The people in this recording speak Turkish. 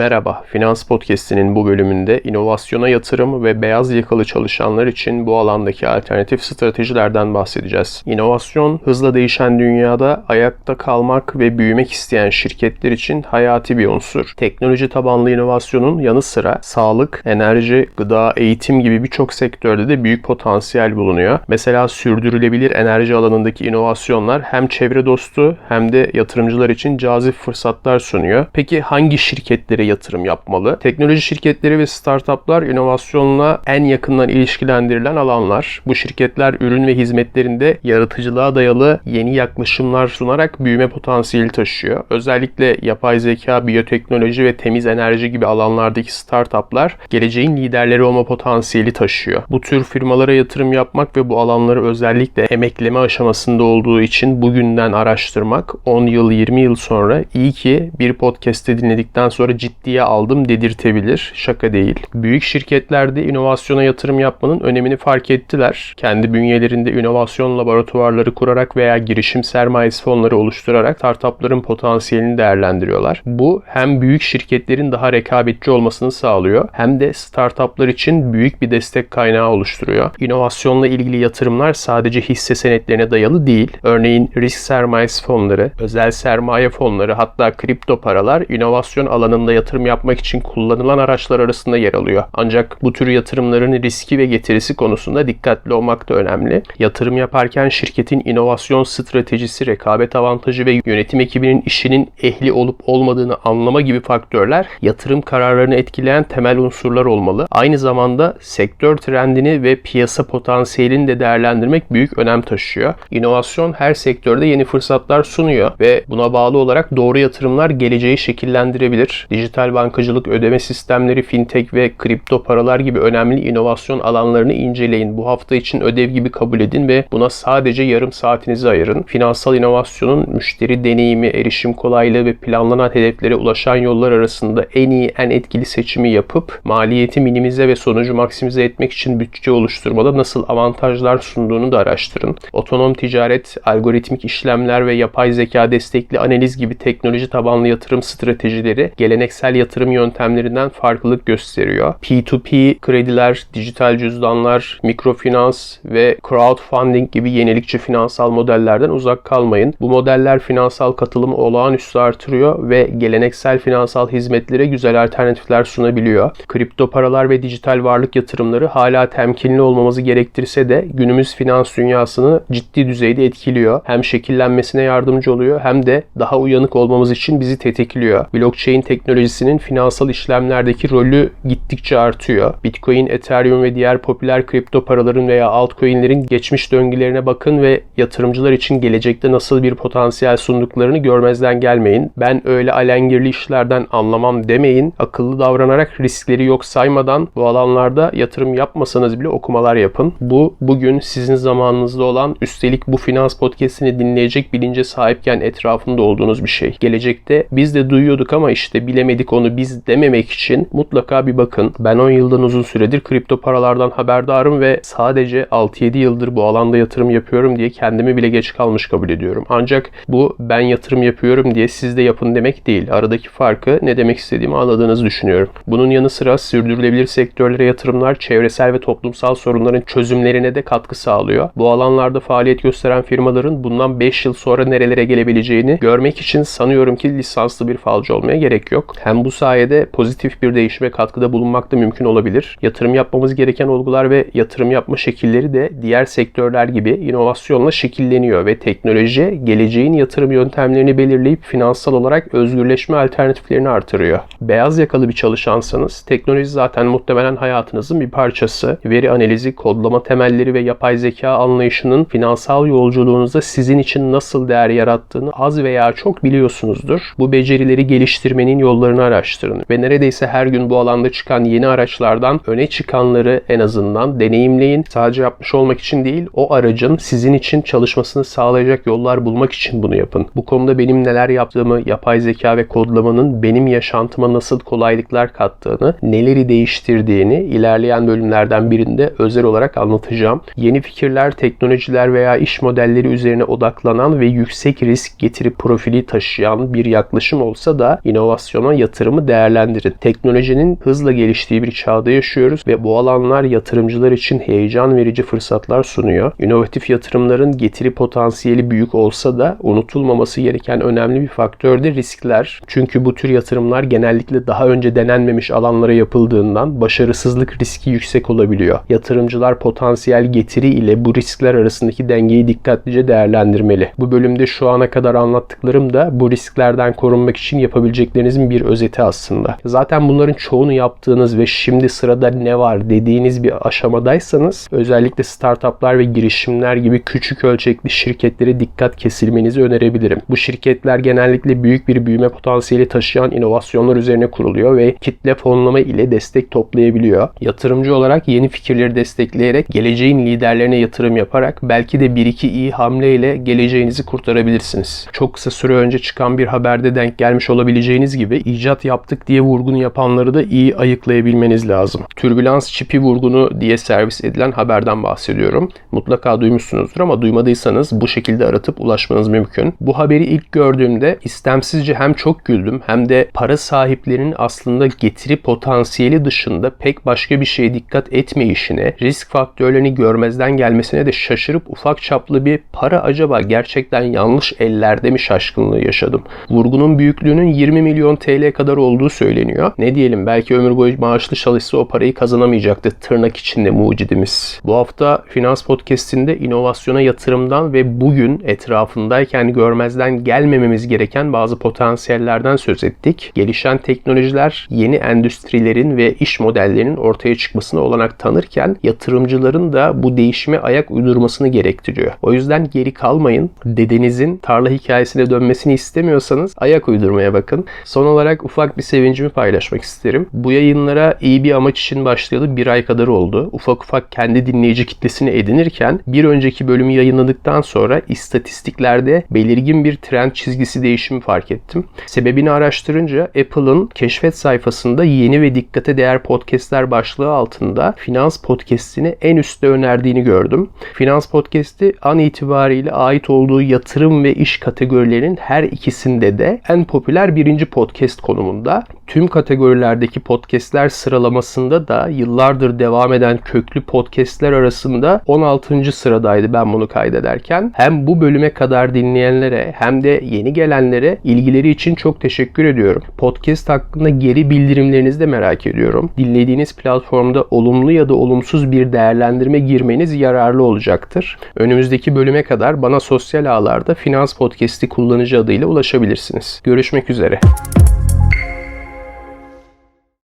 Merhaba, Finans Podcast'inin bu bölümünde inovasyona yatırım ve beyaz yakalı çalışanlar için bu alandaki alternatif stratejilerden bahsedeceğiz. İnovasyon, hızla değişen dünyada ayakta kalmak ve büyümek isteyen şirketler için hayati bir unsur. Teknoloji tabanlı inovasyonun yanı sıra sağlık, enerji, gıda, eğitim gibi birçok sektörde de büyük potansiyel bulunuyor. Mesela sürdürülebilir enerji alanındaki inovasyonlar hem çevre dostu hem de yatırımcılar için cazip fırsatlar sunuyor. Peki hangi şirketlere yatırım yapmalı? Teknoloji şirketleri ve startuplar inovasyonla en yakından ilişkilendirilen alanlar. Bu şirketler ürün ve hizmetlerinde yaratıcılığa dayalı yeni yaklaşımlar sunarak büyüme potansiyeli taşıyor. Özellikle yapay zeka, biyoteknoloji ve temiz enerji gibi alanlardaki startuplar geleceğin liderleri olma potansiyeli taşıyor. Bu tür firmalara yatırım yapmak ve bu alanları özellikle emekleme aşamasında olduğu için bugünden araştırmak 10 yıl 20 yıl sonra iyi ki bir podcast'te dinledikten sonra ciddiye aldım dedirtebilir. Şaka değil. Büyük şirketlerde inovasyona yatırım yapmanın önemini fark ettiler. Kendi bünyelerinde inovasyon laboratuvarları kurarak veya girişim sermayesi fonları oluşturarak startupların potansiyelini değerlendiriyorlar. Bu hem büyük şirketlerin daha rekabetçi olmasını sağlıyor hem de startuplar için büyük bir destek kaynağı oluşturuyor. İnovasyonla ilgili yatırımlar sadece hisse senetlerine dayalı değil. Örneğin risk sermayesi fonları, özel sermaye fonları hatta kripto paralar inovasyon alanında yatırım yapmak için kullanılan araçlar arasında yer alıyor. Ancak bu tür yatırımların riski ve getirisi konusunda dikkatli olmak da önemli. Yatırım yaparken şirketin inovasyon stratejisi, rekabet avantajı ve yönetim ekibinin işinin ehli olup olmadığını anlama gibi faktörler yatırım kararlarını etkileyen temel unsurlar olmalı. Aynı zamanda sektör trendini ve piyasa potansiyelini de değerlendirmek büyük önem taşıyor. İnovasyon her sektörde yeni fırsatlar sunuyor ve buna bağlı olarak doğru yatırımlar geleceği şekillendirebilir. Dijital bankacılık, ödeme sistemleri, fintech ve kripto paralar gibi önemli inovasyon alanlarını inceleyin. Bu hafta için ödev gibi kabul edin ve buna sadece yarım saatinizi ayırın. Finansal inovasyonun müşteri deneyimi, erişim kolaylığı ve planlanan hedeflere ulaşan yollar arasında en iyi, en etkili seçimi yapıp maliyeti minimize ve sonucu maksimize etmek için bütçe oluşturmada nasıl avantajlar sunduğunu da araştırın. Otonom ticaret, algoritmik işlemler ve yapay zeka destekli analiz gibi teknoloji tabanlı yatırım stratejileri geleneksel yatırım yöntemlerinden farklılık gösteriyor. P2P krediler, dijital cüzdanlar, mikrofinans ve crowdfunding gibi yenilikçi finansal modellerden uzak kalmayın. Bu modeller finansal katılımı olağanüstü artırıyor ve geleneksel finansal hizmetlere güzel alternatifler sunabiliyor. Kripto paralar ve dijital varlık yatırımları hala temkinli olmamızı gerektirse de günümüz finans dünyasını ciddi düzeyde etkiliyor. Hem şekillenmesine yardımcı oluyor hem de daha uyanık olmamız için bizi tetikliyor. Blockchain teknolojisinin finansal işlemlerdeki rolü gittikçe artıyor. Bitcoin, Ethereum ve diğer popüler kripto paraların veya altcoin'lerin geçmiş döngülerine bakın ve yatırımcılar için gelecekte nasıl bir potansiyel sunduklarını görmezden gelmeyin. Ben öyle alengirli işlerden anlamam demeyin. Akıllı davranarak riskleri yok saymadan bu alanlarda yatırım yapmasanız bile okumalar yapın. Bu bugün sizin zamanınızda olan üstelik bu finans podcast'ini dinleyecek bilince sahipken etrafında olduğunuz bir şey. Gelecekte biz de duyuyorduk ama işte bilemedik onu biz dememek için mutlaka bir bakın. Ben 10 yıldan uzun süredir kripto paralardan haberdarım ve sadece 6-7 yıldır bu alanda yatırım yapıyorum diye kendimi bile geç kalmış kabul ediyorum. Ancak bu ben yatırım yapıyorum diye siz de yapın demek değil. Aradaki farkı ne demek istediğimi anladığınızı düşünüyorum. Bunun yanı sıra sürdürülebilir sektörlere yatırımlar çevresel ve toplumsal sorunların çözümlerine de katkı sağlıyor. Bu alanlarda faaliyet gösteren firmaların bundan 5 yıl sonra nerelere gelebileceğini görmek için sanıyorum ki lisanslı bir falcı olmaya gerek yok. Hem bu sayede pozitif bir değişime katkıda bulunmak da mümkün olabilir. Yatırım yapmamız gereken olgular ve yatırım yapma şekilleri de diğer sektörler gibi inovasyonla şekilleniyor ve teknoloji geleceğin yatırım yöntemlerini belirleyip finansal olarak özgürleşme alternatiflerini artırıyor. Beyaz yakalı bir çalışansanız teknoloji zaten muhtemelen hayatınızın bir parçası. Veri analizi, kodlama temelleri ve yapay zeka anlayışının finansal yolculuğunuzda sizin için nasıl değer yarattığını az veya çok biliyorsunuzdur. Bu becerileri geliştirmenin yollarını araştırın ve neredeyse her gün bu alanda çıkan yeni araçlardan öne çıkanları en azından deneyimleyin. Sadece yapmış olmak için değil, o aracın sizin için çalışmasını sağlayacak yollar bulmak için bunu yapın. Bu konuda benim neler yaptığımı, yapay zeka ve kodlamanın benim yaşantıma nasıl kolaylıklar kattığını, neleri değiştirdiğini ilerleyen bölümlerden birinde özel olarak anlatacağım. Yeni fikirler, teknolojiler veya iş modelleri üzerine odaklanan ve yüksek risk getirip profili taşıyan bir yaklaşım olsa da inovasyona yatırımı değerlendirin. Teknolojinin hızla geliştiği bir çağda yaşıyoruz ve bu alanlar yatırımcılar için heyecan verici fırsatlar sunuyor. İnovatif yatırımların getiri potansiyeli büyük olsa da unutulmaması gereken önemli bir faktör de riskler. Çünkü bu tür yatırımlar genellikle daha önce denenmemiş alanlara yapıldığından başarısızlık riski yüksek olabiliyor. Yatırımcılar potansiyel getiri ile bu riskler arasındaki dengeyi dikkatlice değerlendirmeli. Bu bölümde şu ana kadar anlattıklarım da bu risklerden korunmak için yapabileceklerinizin bir özeti aslında. Zaten bunların çoğunu yaptığınız ve şimdi sırada ne var dediğiniz bir aşamadaysanız özellikle startuplar ve girişimler gibi küçük ölçekli şirketlere dikkat kesilmenizi önerebilirim. Bu şirketler genellikle büyük bir büyüme potansiyeli taşıyan inovasyonlar üzerine kuruluyor ve kitle fonlama ile destek toplayabiliyor. Yatırımcı olarak yeni fikirleri destekleyerek geleceğin liderlerine yatırım yaparak belki de bir iki iyi hamleyle geleceğinizi kurtarabilirsiniz. Çok kısa süre önce çıkan bir haberde denk gelmiş olabileceğiniz gibi icat yaptık diye vurgunu yapanları da iyi ayıklayabilmeniz lazım. Türbülans çipi vurgunu diye servis edilen haberden bahsediyorum. Mutlaka duymuşsunuzdur ama duymadıysanız bu şekilde aratıp ulaşmanız mümkün. Bu haberi ilk gördüğümde istemsizce hem çok güldüm hem de para sahiplerinin aslında getiri potansiyeli dışında pek başka bir şeye dikkat etmeyişine, risk faktörlerini görmezden gelmesine de şaşırıp ufak çaplı bir para acaba gerçekten yanlış ellerde mi şaşkınlığı yaşadım. Vurgunun büyüklüğünün 20 milyon TL kadar olduğu söyleniyor. Ne diyelim belki ömür boyu maaşlı çalışsa o parayı kazanamayacaktı tırnak içinde mucidimiz. Bu hafta Finans Podcast'inde inovasyona yatırımdan ve bugün etrafındayken görmezden gelmememiz gereken bazı potansiyellerden söz ettik. Gelişen teknolojiler yeni endüstrilerin ve iş modellerinin ortaya çıkmasına olanak tanırken yatırımcıların da bu değişime ayak uydurmasını gerektiriyor. O yüzden geri kalmayın. Dedenizin tarla hikayesine dönmesini istemiyorsanız ayak uydurmaya bakın. Son olarak ufak bir sevincimi paylaşmak isterim. Bu yayınlara iyi bir amaç için başlayalı bir ay kadar oldu. Ufak ufak kendi dinleyici kitlesini edinirken bir önceki bölümü yayınladıktan sonra istatistiklerde belirgin bir trend çizgisi değişimi fark ettim. Sebebini araştırınca Apple'ın keşfet sayfasında yeni ve dikkate değer podcastler başlığı altında Finans Podcast'ini en üstte önerdiğini gördüm. Finans Podcast'i an itibariyle ait olduğu yatırım ve iş kategorilerinin her ikisinde de en popüler birinci podcast konumunda. Tüm kategorilerdeki podcastler sıralamasında da yıllardır devam eden köklü podcastler arasında 16. sıradaydı ben bunu kaydederken. Hem bu bölüme kadar dinleyenlere hem de yeni gelenlere ilgileri için çok teşekkür ediyorum. Podcast hakkında geri bildirimlerinizi de merak ediyorum. Dinlediğiniz platformda olumlu ya da olumsuz bir değerlendirme girmeniz yararlı olacaktır. Önümüzdeki bölüme kadar bana sosyal ağlarda Finans Podcast'i kullanıcı adıyla ulaşabilirsiniz. Görüşmek üzere.